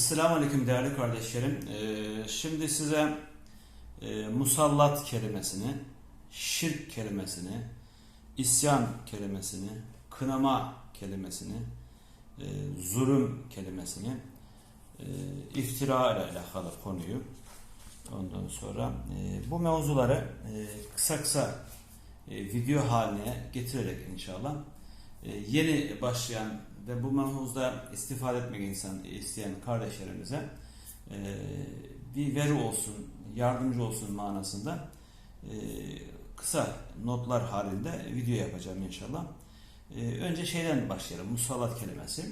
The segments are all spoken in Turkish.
Esselamu Aleyküm değerli kardeşlerim. Ee, şimdi size e, musallat kelimesini, şirk kelimesini, isyan kelimesini, kınama kelimesini, e, zulüm kelimesini, e, iftira ile alakalı konuyu ondan sonra bu mevzuları kısa kısa video haline getirerek inşallah yeni başlayan ve bu mevzuda istifade etmek insan isteyen kardeşlerimize e, bir veri olsun, yardımcı olsun manasında e, kısa notlar halinde video yapacağım inşallah. E, önce şeyden başlayalım, musallat kelimesi.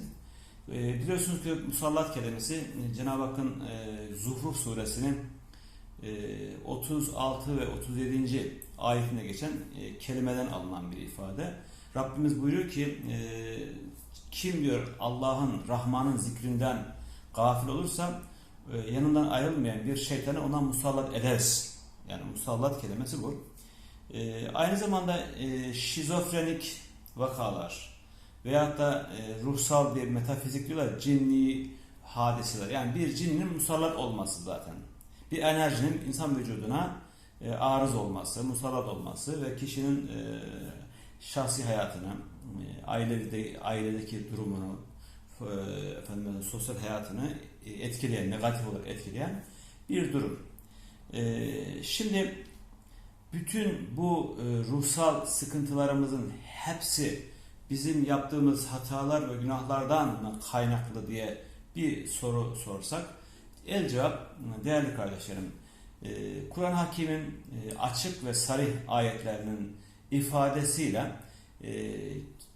E, biliyorsunuz ki musallat kelimesi e, Cenab-ı Hakk'ın e, Zuhruf suresinin e, 36 ve 37. ayetinde geçen e, kelimeden alınan bir ifade. Rabbimiz buyuruyor ki e, kim diyor Allah'ın, Rahman'ın zikrinden gafil olursa e, yanından ayrılmayan bir şeytanı ona musallat ederiz. Yani musallat kelimesi bu. E, aynı zamanda e, şizofrenik vakalar veyahut da e, ruhsal bir metafizik diyorlar cinni hadiseler. Yani bir cinnin musallat olması zaten. Bir enerjinin insan vücuduna e, arız olması, musallat olması ve kişinin e, şahsi hayatını, e, ailede, ailedeki durumunu, e, efendim, sosyal hayatını etkileyen, negatif olarak etkileyen bir durum. E, şimdi bütün bu ruhsal sıkıntılarımızın hepsi bizim yaptığımız hatalar ve günahlardan mı kaynaklı diye bir soru sorsak, el cevap değerli kardeşlerim, e, Kur'an Hakim'in açık ve sarih ayetlerinin ifadesiyle e,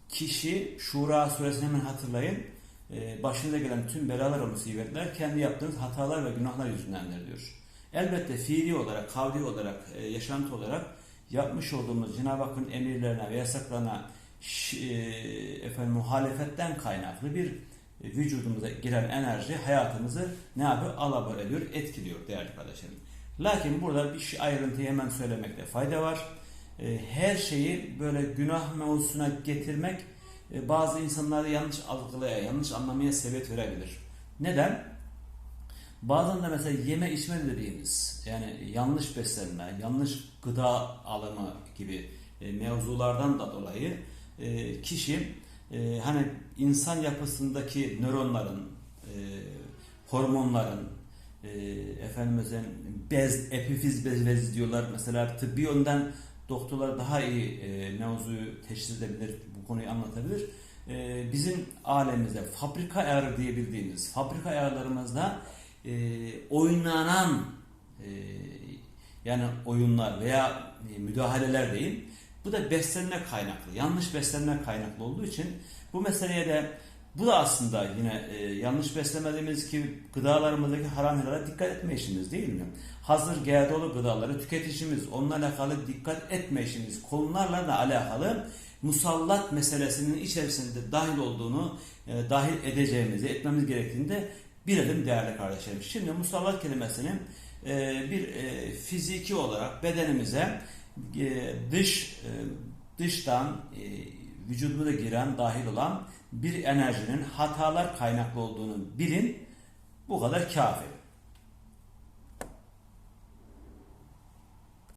kişi Şura suresini hemen hatırlayın e, gelen tüm belalar ve musibetler kendi yaptığınız hatalar ve günahlar yüzündendir diyor. Elbette fiili olarak, kavli olarak, e, yaşantı olarak yapmış olduğumuz Cenab-ı Hakk'ın emirlerine ve yasaklarına e, efendim, muhalefetten kaynaklı bir e, vücudumuza giren enerji hayatımızı ne yapıyor? Alabor ediyor, etkiliyor değerli kardeşlerim. Lakin burada bir şey ayrıntıyı hemen söylemekte fayda var. E, her şeyi böyle günah mevzusuna getirmek e, bazı insanları yanlış algılaya, yanlış anlamaya sebep verebilir. Neden? Bazen de mesela yeme içme dediğimiz yani yanlış beslenme, yanlış gıda alımı gibi e, mevzulardan da dolayı kişi hani insan yapısındaki nöronların, hormonların, efendim bez, epifiz bez, bez diyorlar mesela tıbbi yönden doktorlar daha iyi e, mevzuyu teşhis edebilir, bu konuyu anlatabilir. E, bizim alemimizde fabrika ayarı diyebildiğimiz, fabrika ayarlarımızda e, oynanan e, yani oyunlar veya e, müdahaleler değil, bu da beslenme kaynaklı, yanlış beslenme kaynaklı olduğu için bu meseleye de bu da aslında yine e, yanlış beslemediğimiz ki gıdalarımızdaki haram helale dikkat etme işimiz değil mi? Hazır GDO'lu gıdaları tüketişimiz, onunla alakalı dikkat etme işimiz, konularla da alakalı musallat meselesinin içerisinde dahil olduğunu, e, dahil edeceğimizi, etmemiz gerektiğini de bilelim değerli kardeşlerim. Şimdi musallat kelimesinin e, bir e, fiziki olarak bedenimize e, dış e, dıştan e, vücudumuza giren, dahil olan bir enerjinin hatalar kaynaklı olduğunu bilin. Bu kadar kafi.